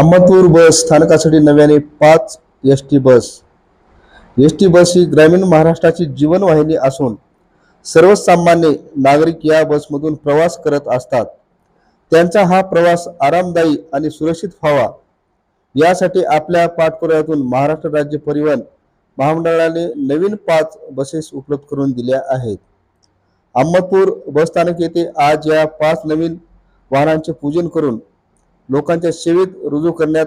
अहमदपूर बस स्थानकासाठी नव्याने पाच S T bus. S T bus ही ग्रामीण महाराष्ट्राची जीवनवाहिनी असून सर्वसामान्य नागरिक या बसमधून प्रवास करत असतात. त्यांचा हा प्रवास आरामदायी आणि सुरक्षित व्हावा. यासाठी आपल्या पाठपुराव्यातून महाराष्ट्र राज्य परिवहन महामंडळाने नवीन पाच बसेस उपलब्ध करून दिल्या आहेत. अहमदपूर बसस्थानक येथे आज या पाच नवीन वाहनांचे पूजन करून लोकांच्या सेवेत रुजू करण्यात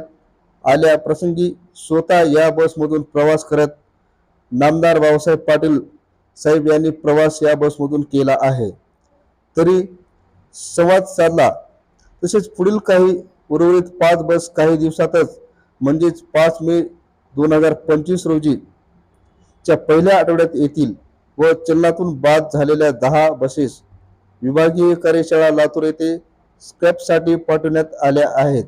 आल्या प्रसंगी स्वतः या बसमधून प्रवास करत नामदार बाबासाहेब पाटील साहेब यांनी प्रवास या बसमधून केला आहे. तरी संवाद साधला. तसेच पुढील काही उर्वरित पाच बस काही दिवसातच म्हणजेच पाच मे दोन हजार पंचवीस रोजी च्या पहिल्या आठवड्यात येतील व चलनातून बाद झालेल्या दहा बसेस विभागीय कार्यशाळा लातूर येथे स्क्रॅपसाठी पाठवण्यात आल्या आहेत.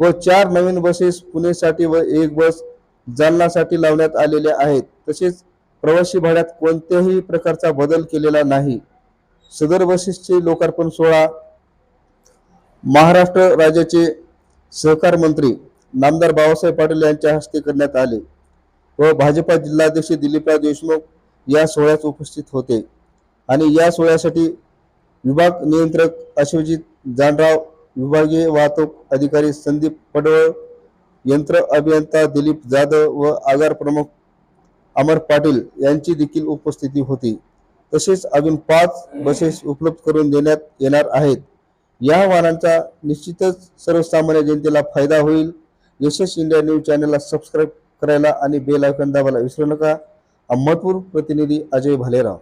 व चार नवीन बसेस पुणेसाठी व एक बस जालनासाठी लावण्यात आलेल्या आहेत. तसेच प्रवासी भाड्यात कोणत्याही प्रकारचा बदल केलेला नाही. सदर बसेसचे लोकार्पण सोहळा महाराष्ट्र राज्याचे सहकार मंत्री नामदार बाबासाहेब पाटील यांच्या हस्ते करण्यात आले व भाजपा जिल्हाध्यक्ष दिलीपराव देशमुख या सोहळ्यात उपस्थित होते. आणि या सोहळ्यासाठी विभाग नियंत्रक अश्वजित जानराव विभागीय वाहतूक अधिकारी संदीप पडवळ यंत्र अभियंता दिलीप जाधव व आगार प्रमुख अमर पाटील यांची देखील उपस्थिती होती. तसेच अजून पाच बसेस उपलब्ध करून देण्यात येणार आहेत. या वाहनांचा निश्चितच सर्वसामान्य जनतेला फायदा होईल. यशस इंडिया न्यूज चॅनलला सबस्क्राईब करायला आणि बेल आयकॉन दाबायला विसरू नका. अहमदपूर प्रतिनिधी अजय भालेराव.